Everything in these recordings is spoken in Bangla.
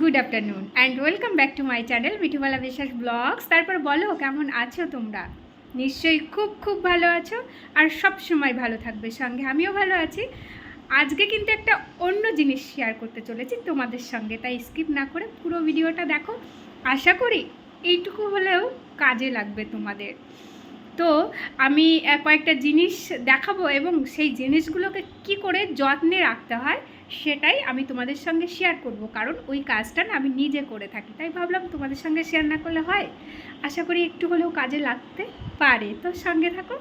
Good afternoon and welcome back to my channel Mithubala Biswas blogs তারপর বলো, কেমন আছো তোমরা? নিশ্চয়ই খুব খুব ভালো আছো আর সব সময় ভালো থাকবে সঙ্গে। আমিও ভালো আছি। আজকে কিন্তু একটা অন্য জিনিস শেয়ার করতে চলেছি তোমাদের সঙ্গে, তাই স্কিপ না করে পুরো ভিডিওটা দেখো। আশা করি এইটুকু হলেও কাজে লাগবে তোমাদের। তো আমি কয়েকটা জিনিস দেখাবো এবং সেই জিনিসগুলোকে কি করে যত্নে রাখতে হয় সেটাই আমি তোমাদের সঙ্গে শেয়ার করব। কারণ ওই কাজটা না আমি নিজে করে থাকি, তাই ভাবলাম তোমাদের সঙ্গে শেয়ার না করলে হয়। আশা করি একটু হলেও কাজে লাগতে পারে। তো সঙ্গে থাকো।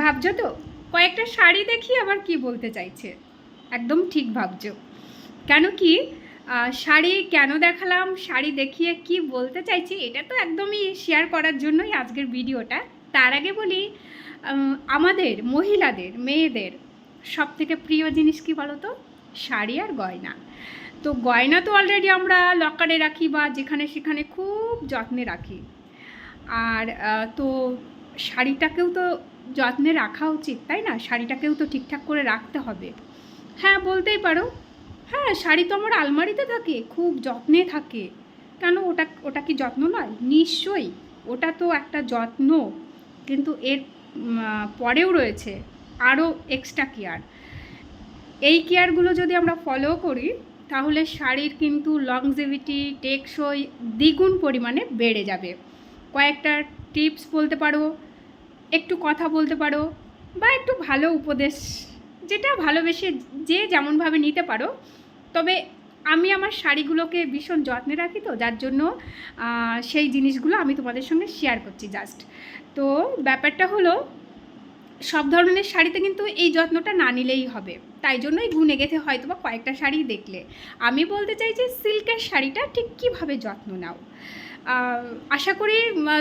ভাবছ তো? কয়েকটা শাড়ি দেখি আবার কি বলতে চাইছে। একদম ঠিক ভাবছ। কেন কি শাড়ি কেন দেখালাম, শাড়ি দেখিয়ে কি বলতে চাইছি, এটা তো একদমই শেয়ার করার জন্যই আজকের ভিডিওটা। তার আগে বলি আমাদের, মহিলাদের, মেয়েদের সব থেকে প্রিয় জিনিস কি বলো তো শাড়ি আর গয়না। তো গয়না তো অলরেডি আমরা লকারে রাখি বা যেখানে সেখানে খুব যত্নে রাখি। আর তো শাড়িটাকেও তো যত্নে রাখা উচিত, তাই না? শাড়িটাকেও তো ঠিকঠাক করে রাখতে হবে। হ্যাঁ বলতেই পারো। হ্যাঁ শাড়ি তো আমার আলমারিতে থাকে, খুব যত্নে থাকে। কেন? ওটা ওটা কি যত্ন নয়? নিশ্চয়ই, ওটা তো একটা যত্ন। কিন্তু এর পরেও রয়েছে আরও এক্সট্রা কেয়ার এই কেয়ারগুলো যদি আমরা ফলো করি, তাহলে শাড়ির কিন্তু লংজেভিটি টেকসই দ্বিগুণ পরিমাণে বেড়ে যাবে। কয়েকটা টিপস বলতে পারো একটু কথা বলতে পারো বা একটু ভালো উপদেশ, যেটা ভালোবেসে যে যেমনভাবে নিতে পারো। তবে আমি আমার শাড়িগুলোকে ভীষণ যত্নে রাখি তো, যার জন্য সেই জিনিসগুলো আমি তোমাদের সঙ্গে শেয়ার করছি জাস্ট তো ব্যাপারটা হলো, সব ধরনের শাড়িতে কিন্তু এই যত্নটা না নিলেই হবে। তাই জন্যই গুনে গেথে হয়তো বা কয়েকটা শাড়ি দেখলে। আমি বলতে চাই যে, সিল্কের শাড়িটা ঠিক কীভাবে যত্ন নাও। আশা করি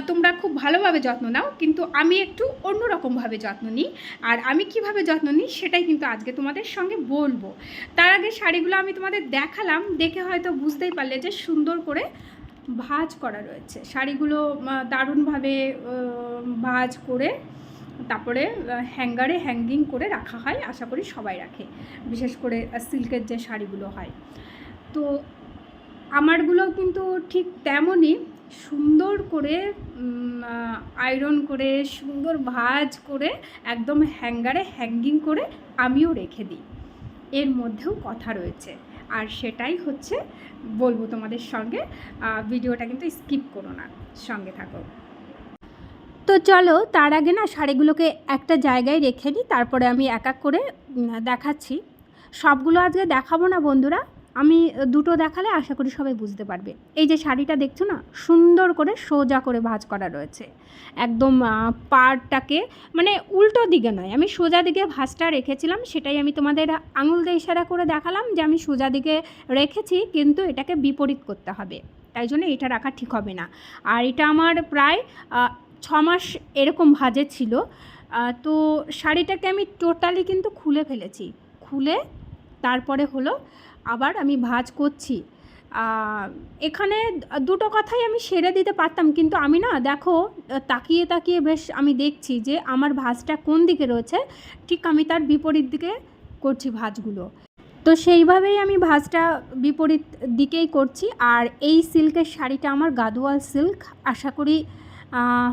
তোমরা খুব ভালোভাবে যত্ন নাও, কিন্তু আমি একটু অন্যরকমভাবে যত্ন নিই। আর আমি কীভাবে যত্ন নিই সেটাই কিন্তু আজকে তোমাদের সঙ্গে বলব। তার আগে শাড়িগুলো আমি তোমাদের দেখালাম, দেখে হয়তো বুঝতেই পারলে যে সুন্দর করে ভাজ করা রয়েছে। শাড়িগুলো দারুণভাবে ভাজ করে, তারপরে হ্যাঙ্গারে হ্যাঙ্গিং করে রাখা হয়, আশা করি সবাই রাখে, বিশেষ করে সিল্কের যে শাড়িগুলো হয়। তো, আমারগুলো কিন্তু ঠিক তেমনই সুন্দর করে আয়রন করে, সুন্দর ভাঁজ করে, একদম হ্যাঙ্গারে হ্যাঙ্গিং করে আমিও রেখে দিই। এর মধ্যেও কথা রয়েছে। আর সেটাই হচ্ছে, বলব তোমাদের সঙ্গে ভিডিওটা কিন্তু স্কিপ করো না। সঙ্গে থাকো। তো চলো, তার আগে না শাড়িগুলোকে একটা জায়গায় রেখে নিই তারপরে আমি এক এক করে দেখাচ্ছি। সবগুলো আজকে দেখাবো না বন্ধুরা আমি দুটো দেখালে আশা করি সবাই বুঝতে পারবে। এই যে শাড়িটা দেখছ না, সুন্দর করে সোজা করে ভাঁজ করা রয়েছে। একদম পাড়টাকে মানে উল্টো দিকে নয়, আমি সোজা দিকে ভাঁজটা রেখেছিলাম, সেটাই আমি তোমাদের আঙুল দিয়ে ইশারা করে দেখালাম যে আমি সোজা দিকে রেখেছি, কিন্তু এটাকে বিপরীত করতে হবে। তাই জন্য এটা রাখা ঠিক হবে না। আর এটা আমার প্রায় ছ মাস এরকম ভাজে ছিল। তো শাড়িটাকে আমি টোটালি কিন্তু খুলে ফেলেছি। খুলে তারপরে হলো আবার আমি ভাজ করছি। এখানে দুটো কথাই আমি সেরে দিতে পারতাম, কিন্তু আমি না, দেখো, তাকিয়ে তাকিয়ে বেশ আমি দেখছি যে আমার ভাজটা কোন দিকে রয়েছে, ঠিক আমি তার বিপরীত দিকে করছি ভাজগুলো। তো সেইভাবেই আমি ভাজটা বিপরীত দিকেই করছি, আর এই সিল্কের শাড়িটা আমার গাদোয়াল সিল্ক, আশা করি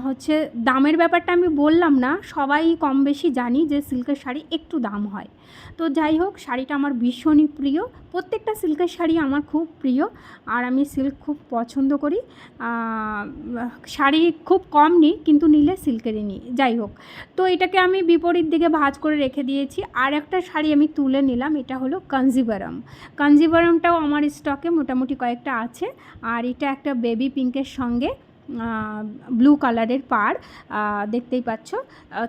হচ্ছে দামের ব্যাপারটা আমি বললাম না, সবাই কম বেশি জানি যে সিল্কের শাড়ি একটু দাম হয়। তো যাই হোক, শাড়িটা আমার ভীষণই প্রিয়। প্রত্যেকটা সিল্কের শাড়ি আমার খুব প্রিয় আর আমি সিল্ক খুব পছন্দ করি। শাড়ি খুব কম নিই, কিন্তু নিলে সিল্কেরই নিই। যাই হোক, তো এটাকে আমি বিপরীত দিকে ভাজ করে রেখে দিয়েছি। আর একটা শাড়ি আমি তুলে নিলাম, এটা হলো কাঞ্জিভারাম কাঞ্জিভারামটাও আমার স্টকে মোটামুটি কয়েকটা আছে। আর এটা একটা বেবি পিঙ্কের সঙ্গে ব্লু কালারের পাড় দেখতেই পাচ্ছ।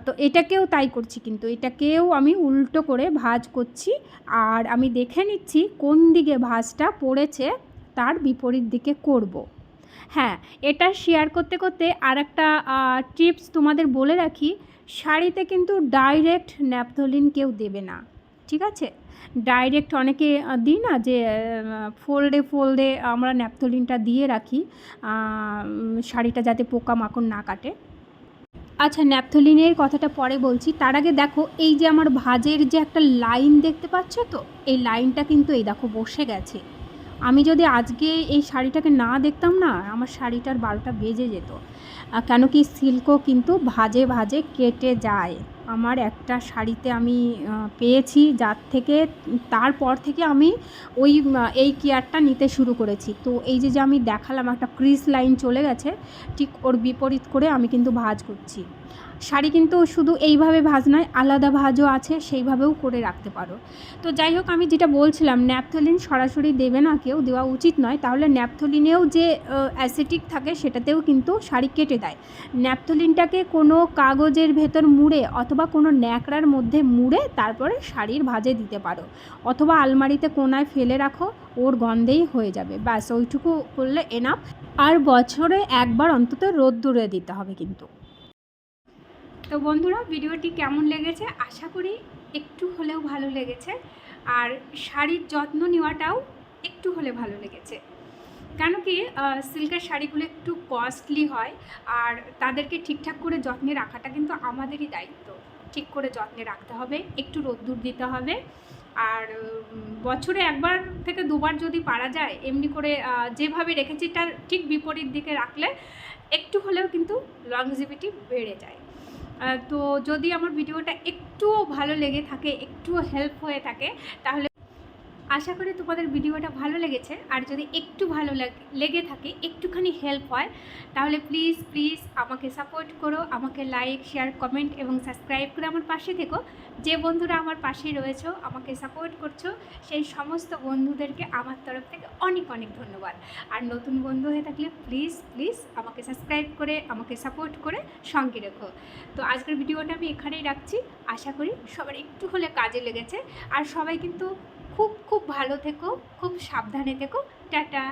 তো এটাকেও তাই করছি কিন্তু, এটাকেও আমি উল্টো করে ভাজ করছি। আর আমি দেখে নিচ্ছি কোন দিকে ভাঁজটা পড়েছে, তার বিপরীত দিকে করব। হ্যাঁ এটা শেয়ার করতে করতে আর একটা টিপস তোমাদের বলে রাখি, শাড়িতে কিন্তু ডাইরেক্ট ন্যাপথলিন কেউ দেবে না, ঠিক আছে? ডাইরেক্ট অনেকে দিই না যে ফোল্ডে ফোল্ডে আমরা ন্যাপথলিনটা দিয়ে রাখি শাড়িটা যাতে পোকামাকড় না কাটে। আচ্ছা ন্যাপথলিনের কথাটা পরে বলছি। তার আগে দেখো, এই যে আমার ভাজের যে একটা লাইন দেখতে পাচ্ছ তো, এই লাইনটা কিন্তু এই দেখো বসে গেছে। আমি যদি আজকে এই শাড়িটাকে না দেখতাম না, আমার শাড়িটার বারোটা বেজে যেত। কেন কি সিল্কও কিন্তু ভাজে ভাজে কেটে যায়। আমার একটা শাড়িতে আমি পেয়েছি, যার থেকে, তারপর থেকে আমি ওই এই কেয়ারটা নিতে শুরু করেছি। তো এই যে যে আমি দেখালাম, একটা ক্রিস লাইন চলে গেছে, ঠিক ওর বিপরীত করে আমি কিন্তু ভাজ করছি। শাড়ি কিন্তু শুধু এইভাবে ভাজ নয়, আলাদা ভাজও আছে, সেইভাবেও করে রাখতে পারো। তো যাই হোক, আমি যেটা বলছিলাম, ন্যাপথলিন সরাসরি দেবে না, কেউ দেওয়া উচিত নয়। তাহলে ন্যাপথলিনেও যে অ্যাসিটিক থাকে, সেটাতেও কিন্তু শাড়ি কেটে দেয়। ন্যাপথলিনটাকে কোনো কাগজের ভেতর মুড়ে অথবা কোনো ন্যাকড়ার মধ্যে মুড়ে তারপরে শাড়ির ভাঁজে দিতে পারো। অথবা আলমারিতে কোনায় ফেলে রাখো, ওর গন্ধেই হয়ে যাবে। ব্যাস, ওইটুকু করলে এনাফ আর বছরে একবার অন্তত রোদ্দুরে দিতে হবে কিন্তু। তো বন্ধুরা, ভিডিওটি কেমন লেগেছে? আশা করি একটু হলেও ভালো লেগেছে। আর শাড়ির যত্ন নেওয়াটাও একটু হলে ভালো লেগেছে। কেন কি সিল্কের শাড়িগুলো একটু কস্টলি হয় আর তাদেরকে ঠিকঠাক করে যত্নে রাখাটা কিন্তু আমাদেরই দায়িত্ব। ঠিক করে যত্নে রাখতে হবে, একটু রোদ্দুর দিতে হবে। আর বছরে একবার থেকে দুবার যদি পারা যায়, এমনি করে যেভাবে রেখেছি তার ঠিক বিপরীত দিকে রাখলে একটু হলেও কিন্তু লংজিভিটি বেড়ে যায়। তো যদি আমার ভিডিওটা একটুও ভালো লেগে থাকে একটুও হেল্প হয়ে থাকে তাহলে আশা করি তোমাদের ভিডিওটা ভালো লেগেছে। আর যদি একটু ভালো লাগ- থাকে, একটুখানি হেল্প হয়, তাহলে প্লিজ প্লিজ আমাকে সাপোর্ট করো, আমাকে লাইক শেয়ার কমেন্ট এবং সাবস্ক্রাইব করে আমার পাশে থেকো। যে বন্ধুরা আমার পাশেই রয়েছো, আমাকে সাপোর্ট করছ, সেই সমস্ত বন্ধুদেরকে আমার তরফ থেকে অনেক অনেক ধন্যবাদ। আর নতুন বন্ধু হয়ে থাকলে প্লিজ প্লিজ আমাকে সাবস্ক্রাইব করে, আমাকে সাপোর্ট করে সঙ্গে রেখো। তো আজকের ভিডিওটা আমি এখানেই রাখছি। আশা করি সবার একটু হলে কাজে লেগেছে। আর সবাই কিন্তু খুব খুব ভালো থেকো খুব সাবধানে থেকো। টাটা।